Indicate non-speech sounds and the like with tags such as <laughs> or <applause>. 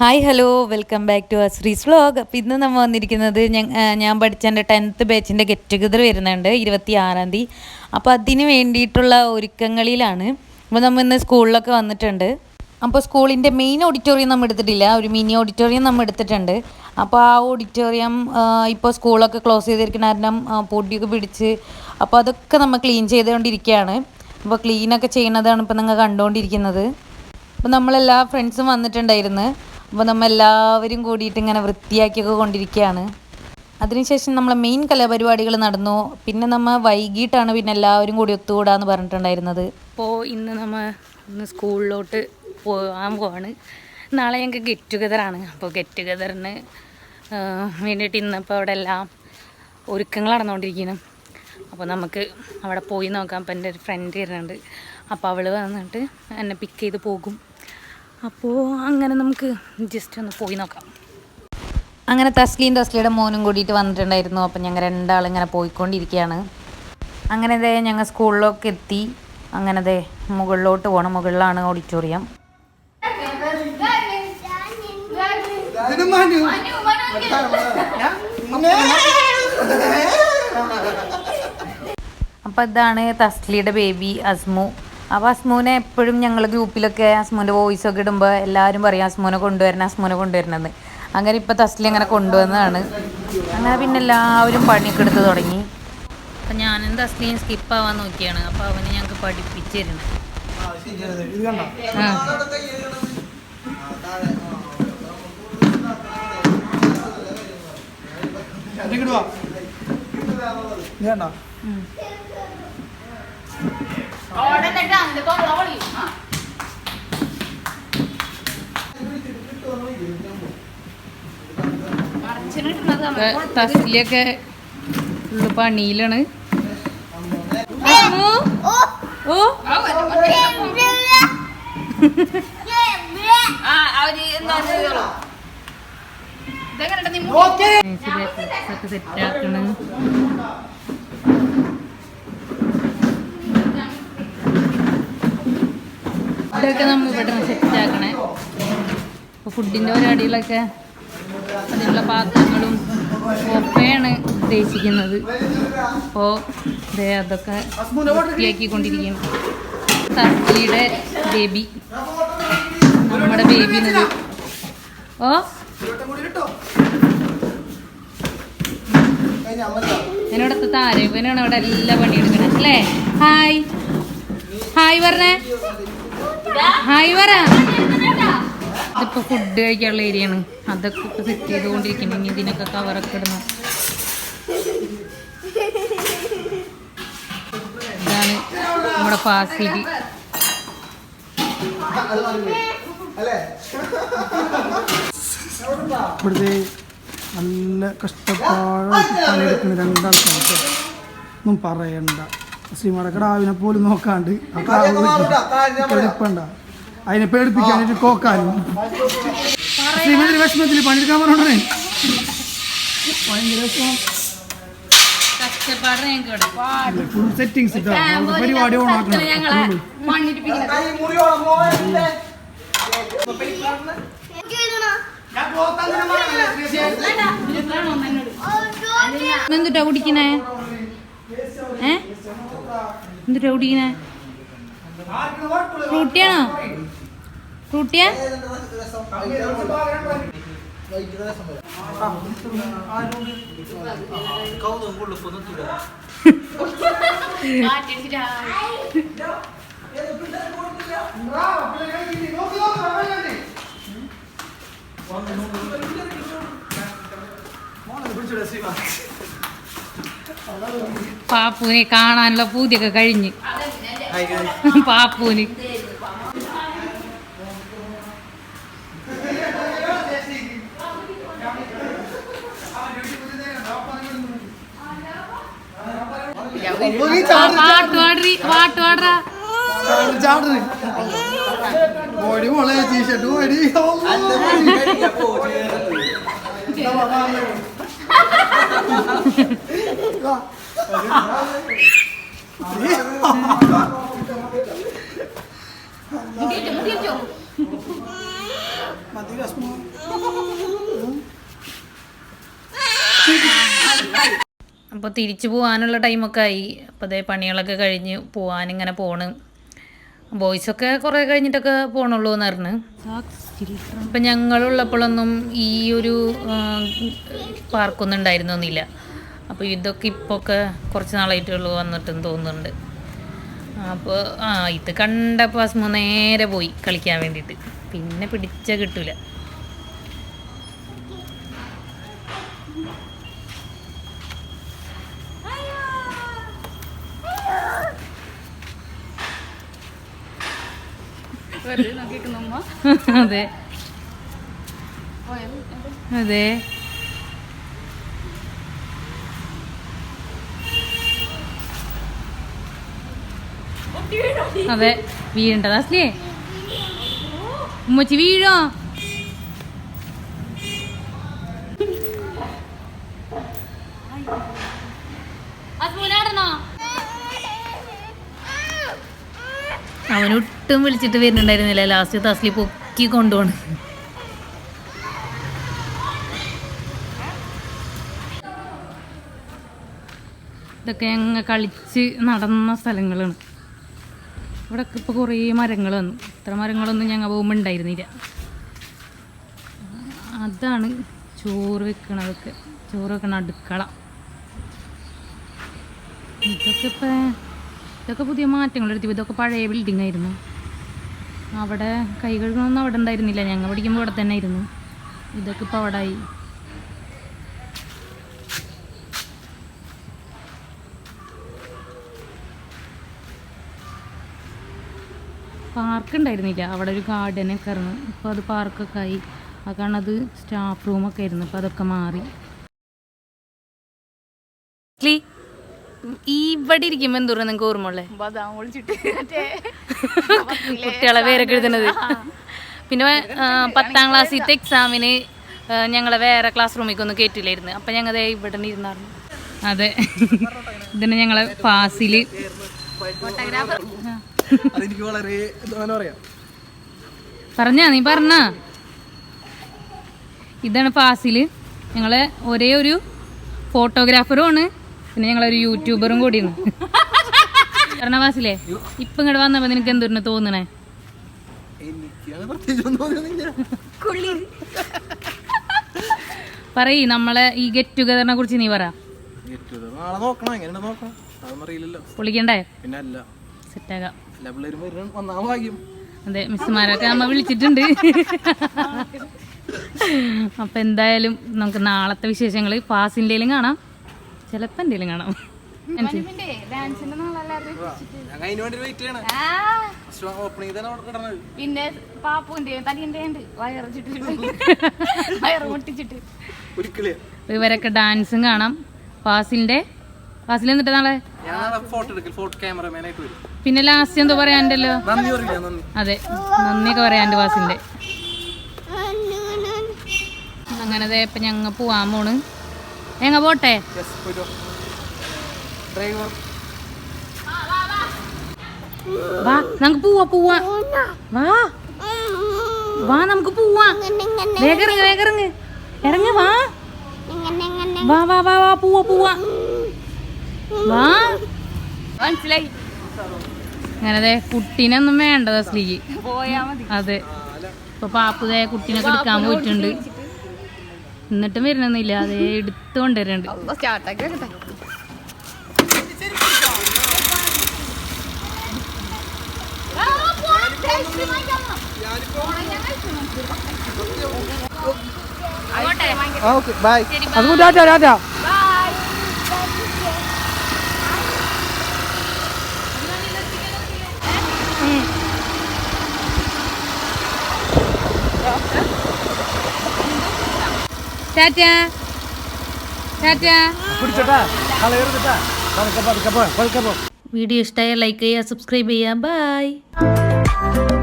Hi hello welcome back to Ashrees vlog അപ്പോൾ ഇന്ന് നമ്മൾ വന്നിരിക്കുന്നത് ഞാൻ- പഠിച്ച എന്റെ ടെൻത്ത് ബാച്ചിന്റെ ഗെറ്റ് ടുഗദർ വരുന്നുണ്ട് ഇരുപത്തി ആറാം തീയതി. അപ്പോൾ അതിന് വേണ്ടിയിട്ടുള്ള ഒരുക്കങ്ങളിലാണ്. അപ്പോൾ നമ്മൾ ഇന്ന് സ്കൂളിലൊക്കെ വന്നിട്ടുണ്ട്. അപ്പോൾ സ്കൂളിന്റെ മെയിൻ ഓഡിറ്റോറിയം നമ്മൾ എടുത്തിട്ടില്ല. ഒരു മിനി ഓഡിറ്റോറിയം നമ്മൾ എടുത്തിട്ടുണ്ട്. അപ്പോൾ ആ ഓഡിറ്റോറിയം ഇപ്പോൾ സ്കൂളൊക്കെ ക്ലോസ് ചെയ്തിരിക്കുന്ന കാരണം പൊടിയൊക്കെ പിടിച്ച് അപ്പോൾ അതൊക്കെ നമ്മൾ ക്ലീൻ ചെയ്തുകൊണ്ടിരിക്കുകയാണ് അപ്പോൾ ക്ലീനൊക്കെ ചെയ്യുന്നതാണ് ഇപ്പോൾ നിങ്ങൾ കണ്ടുകൊണ്ടിരിക്കുന്നത് അപ്പോൾ നമ്മളെല്ലാ ഫ്രണ്ട്സും വന്നിട്ടുണ്ടായിരുന്നു. അപ്പോൾ നമ്മൾ എല്ലാവരും കൂടിയിട്ട് ഇങ്ങനെ വൃത്തിയാക്കിയൊക്കെ കൊണ്ടിരിക്കുകയാണ്. അതിനുശേഷം നമ്മളെ മെയിൻ കലാപരിപാടികൾ നടന്നു. പിന്നെ നമ്മൾ വൈകിട്ടാണ് പിന്നെ എല്ലാവരും കൂടി ഒത്തുകൂടാന്ന് പറഞ്ഞിട്ടുണ്ടായിരുന്നത്. അപ്പോൾ ഇന്ന് നമ്മൾ ഇന്ന് സ്കൂളിലോട്ട് പോകാൻ പോവാണ്. നാളെ ഞങ്ങൾക്ക് ഗെറ്റ് ടുഗദറാണ് അപ്പോൾ ഗെറ്റ് ടുഗദറിന് വേണ്ടിയിട്ട് ഇന്നിപ്പോൾ അവിടെ എല്ലാം ഒരുക്കങ്ങൾ നടന്നുകൊണ്ടിരിക്കുന്നു അപ്പോൾ നമുക്ക് അവിടെ പോയി നോക്കാം. അപ്പം എന്റെ ഒരു ഫ്രണ്ട് വരുന്നുണ്ട്. അപ്പോൾ അവൾ വന്നിട്ട് എന്നെ പിക്ക് ചെയ്ത് പോകും. അപ്പോൾ അങ്ങനെ നമുക്ക് ജസ്റ്റ് ഒന്ന് പോയി നോക്കാം. അങ്ങനെ തസ്ലിയും തസ്ലിയുടെ മോനും കൂടിയിട്ട് വന്നിട്ടുണ്ടായിരുന്നു. അപ്പം ഞങ്ങൾ രണ്ടാളും ഇങ്ങനെ പോയിക്കൊണ്ടിരിക്കുകയാണ് അങ്ങനെ ദേ ഞങ്ങൾ സ്കൂളിലൊക്കെ എത്തി. അങ്ങനെ ദേ മുകളിലോട്ട് പോകണം മുകളിലാണ് ഓഡിറ്റോറിയം. അപ്പം അപ്പോൾ ഇതാണ് തസ്ലിയുടെ ബേബി അസ്മു. അപ്പോൾ അസ്മൂനെ എപ്പോഴും ഞങ്ങൾ ഗ്രൂപ്പിലൊക്കെ അസ്മൂന്റെ വോയിസ് ഒക്കെ ഇടുമ്പോൾ എല്ലാവരും പറയും അസ്മൂനെ കൊണ്ടുവരണം അസ്മൂനെ കൊണ്ടുവരണമെന്ന്. അങ്ങനെ ഇപ്പോൾ തസ്ലി അങ്ങനെ കൊണ്ടുവന്നതാണ്. അങ്ങനെ പിന്നെ എല്ലാവരും പണിയൊക്കെ എടുത്ത് തുടങ്ങി. അപ്പം ഞാനും തസ്ലിയും സ്കിപ്പ് ആവാൻ നോക്കിയാണ്. അപ്പോൾ അവന് ഞങ്ങൾക്ക് പഠിപ്പിച്ചിരുന്നു. ഇത് കണ്ടോ ഇങ്ങോട്ട് വാ ഇത് കണ്ടോ തസ്ലിയൊക്കെ ഉള്ള പണിയിലാണ്. ഓ. സെറ്റാക്കണ് ഇതൊക്കെ നമ്മൾ ഇവിടെ സെറ്റാക്കണേ അപ്പോൾ ഫുഡിന്റെ പരിപാടികളൊക്കെ അതിനുള്ള പാത്രങ്ങളും ഒപ്പയാണ് ഉദ്ദേശിക്കുന്നത്. അപ്പോൾ ദേ അതൊക്കെ വൃത്തിയാക്കിക്കൊണ്ടിരിക്കും തസ്തിയുടെ ബേബി നമ്മുടെ ബേബിനത് ഓ? എന്നോടത്തെ താരവനാണ് അവിടെ എല്ലാ പണിയെടുക്കണേ. അല്ലേ? ഹായ്. ഹായ് പറഞ്ഞേ. ഹായ് പറ ഇതിപ്പോ ഫുഡ് കഴിക്കാനുള്ള ഏരിയ ആണ്. അതൊക്കെ ഇപ്പൊ സെറ്റ് ചെയ്തുകൊണ്ടിരിക്കുന്നു. ഇനി ഇതിനൊക്കെ കവറൊക്കെ ഇടണം. ഇതാണ് നമ്മുടെ ഫാസിലി. ഇവിടുത്തെ നല്ല കഷ്ടപ്പാട് പണിയെടുക്കുന്ന രണ്ടാൾക്കാർക്ക് ഒന്നും പറയണ്ട. ശ്രീമാടെ കടാവിനെ പോലും നോക്കാണ്ട് പേടിപ്പണ്ട അതിനെ പേടിപ്പിക്കാനായിട്ട് കോക്കാനും. ശ്രീമതി വിഷമത്തിൽ പണിയെടുക്കാൻ പറഞ്ഞേ ഭയങ്കര വിഷമം. ഫുൾ സെറ്റിങ്സ് പരിപാടി ഓണാക്കണം എന്തുട്ടാ കുടിക്കണേ? ഏ? എന്തുട്ടാ കുടിക്കണേ ഫ്രൂട്ടിയാണോ? ഫ്രൂട്ടിയാ? <laughs> പാപ്പുവിനെ കാണാനുള്ള പൂതിയൊക്കെ കഴിഞ്ഞ്. പാപ്പൂന് പാട്ട് പാടി പാട്ട് പാടാ ചാടറ് ഓടി മോളെ ടീഷർട്ട് ഓടി. കഷ്മോ അപ്പോൾ തിരിച്ചു പോകാനുള്ള ടൈമൊക്കെ ആയി. അപ്പോൾ അതേ പണികളൊക്കെ കഴിഞ്ഞ് പോകാനിങ്ങനെ പോണ്. ബോയ്സൊക്കെ കുറേ കഴിഞ്ഞിട്ടൊക്കെ പോകണുള്ളൂ എന്ന് പറഞ്ഞു. അപ്പം ഞങ്ങളുള്ളപ്പോഴൊന്നും ഈ ഒരു പാർക്കൊന്നും ഉണ്ടായിരുന്നൊന്നുമില്ല. അപ്പോൾ ഇതൊക്കെ ഇപ്പോൾ ഒക്കെ കുറച്ച് നാളായിട്ടുള്ളൂ വന്നിട്ടെന്ന് തോന്നുന്നുണ്ട്. അപ്പോൾ ആ ഇത് കണ്ടപ്പോൾ അസ്മ നേരെ പോയി കളിക്കാൻ വേണ്ടിയിട്ട്. പിന്നെ പിടിച്ച കിട്ടൂല. അതെ. അതെ. അതെ വീഴണ്ടത് അസ്ലേ ഉമ്മച്ചി വീഴോ? അവനൊട്ടും വിളിച്ചിട്ട് വരുന്നുണ്ടായിരുന്നില്ല. ലാസ്റ്റ് തസ്ലി പൊക്കി കൊണ്ടുപോണ്. ഇതൊക്കെ ഞങ്ങൾ കളിച്ച് നടന്ന സ്ഥലങ്ങളാണ്. ഇവിടെ ഇപ്പോൾ കുറേ മരങ്ങൾ വന്നു. ഇത്ര മരങ്ങളൊന്നും ഞങ്ങൾ പോകുമ്പോൾ ഉണ്ടായിരുന്നില്ല. അതാണ് ചോറ് വെക്കണതൊക്കെ. ചോറ് വെക്കണ അടുക്കള. ഇതൊക്കെ ഇപ്പം ഇതൊക്കെ പുതിയ മാറ്റങ്ങൾ വരുത്തി. ഇതൊക്കെ പഴയ ബിൽഡിംഗ് ആയിരുന്നു. അവിടെ കൈ കഴുകണമെന്ന് അവിടെ ഉണ്ടായിരുന്നില്ല. ഞങ്ങൾ പഠിക്കുമ്പോൾ ഇവിടെ തന്നെ ആയിരുന്നു. ഇതൊക്കെ ഇപ്പോൾ അവിടെ ആയി പാർക്ക് ഉണ്ടായിരുന്നില്ല അവിടെ ഒരു ഗാർഡനൊക്കെ ആയിരുന്നു. ഇപ്പോൾ അത് പാർക്കൊക്കെ ആയി. ആ കാരണം അത് സ്റ്റാഫ് റൂമൊക്കെ ആയിരുന്നു. ഇപ്പോൾ അതൊക്കെ മാറി. ഈ ഇവിടെ ഇരിക്കുമ്പോ എന്തോരം നിങ്ങൾക്ക് ഓർമ്മ ഉള്ളേ? ബദാം ഒളിച്ചിട്ട് മറ്റേ <laughs> കുട്ടികളെ പേരൊക്കെ എഴുതുന്നത്. പിന്നെ ആ, പത്താം ക്ലാസ്സിലത്തെ എക്സാമിന് ഞങ്ങളെ വേറെ ക്ലാസ് റൂമിലേക്ക് ഒന്നും കയറ്റില്ലായിരുന്നു അപ്പം ഞങ്ങൾ ഇവിടെ ഇരുന്നായിരുന്നു. അതെ. ഇതിന് ഞങ്ങളെ ഫാസിൽ അതെനിക്ക് വളരെ എന്താ പറയാ? പറഞ്ഞ നീ പറഞ്ഞ. ഇതാണ് ഫാസിൽ. ഞങ്ങളെ ഒരേ ഒരു ഫോട്ടോഗ്രാഫറും ആണ്. പിന്നെ ഞങ്ങളൊരു യൂട്യൂബറും കൂടിയാണ് പറഞ്ഞ ഫാസിലേ ഇപ്പൊ ഇങ്ങോട്ട് വന്നപ്പോ നിനക്ക് എന്തൊരു തോന്നണേ? പറയ് നമ്മളെ ഈ ഗെറ്റ് ടുഗദറിനെ കുറിച്ച് നീ പറ. ഏറ്റവും നാളെ നോക്കണം എങ്ങനെ നോക്കണം. അതൊന്നും അറിയില്ലല്ലോ. പൊളിക്കണ്ടേ? പിന്നെ അല്ല സെറ്റാകാം അതെ മിസ്സുമാരൊക്കെ അമ്മ വിളിച്ചിട്ടുണ്ട്. അപ്പൊ എന്തായാലും നമുക്ക് നാളത്തെ വിശേഷങ്ങൾ പാസിന്റെയിലും കാണാം. ചിലപ്പോൾ എന്തെങ്കിലും കാണാം. പിന്നെ പാപ്പുന്റെ തനിയന്റെ ഉണ്ട് വയറ് ചുട്ടിട്ട് വയറ് മുട്ടിച്ചിട്ട് ഒരിക്കലേ ഇവരൊക്കെ ഡാൻസും കാണാം. ഫാസിലിന്റെ ഫാസിൽ എന്നിട്ട് നാളെ? ഞാൻ ഫോട്ടോ എടുക്കൽ ഫോട്ടോ ക്യാമറമാനായിട്ട് വരും. പിന്നെ ലാസ്റ്റ് എന്തോ പറയാനുണ്ടല്ലോ? അതെ നന്ദിയൊക്കെ പറയാണ്ട് വാസിന്റെ അങ്ങനെ ഇപ്പൊ ഞങ്ങ പോവാൻ പോണ്. ഞങ്ങ പോട്ടെ? വാ നമുക്ക് പോവാ പോവാ. വാ. വാ നമുക്ക് പോവാ. വേഗറങ്ങ് വേഗറങ്ങ് വേഗം ഇറങ്ങ്. ഇറങ്ങ് വാ. വാ വാ വാ വാ പോവാ പോവാ. വാ. മനസ്സിലായി. അങ്ങനെ കുട്ടീനൊന്നും വേണ്ട അസ്ലിക്ക്. അതെ. ഇപ്പൊ പാപ്പുദേ കുട്ടീനൊക്കെ എടുക്കാൻ പോയിട്ടുണ്ട്. എന്നിട്ടും വരുന്നൊന്നുമില്ല. അതേ എടുത്തു കൊണ്ടുവരുന്നുണ്ട്. സ്റ്റാർട്ടാക്കി വെക്കട്ടെ. ഓക്കെ. ബൈ അത് കൂട്ടാ ടാറ്റ. ടാറ്റ. ടാറ്റ. പിടിച്ചോട്ടാ. കളയരുതിട്ടാ പതുക്കെ പതുക്കെ പോ പതുക്കെ പോ. വീഡിയോ ഇഷ്ടമായ ലൈക്ക് ചെയ്യുക സബ്സ്ക്രൈബ് ചെയ്യുക. ബൈ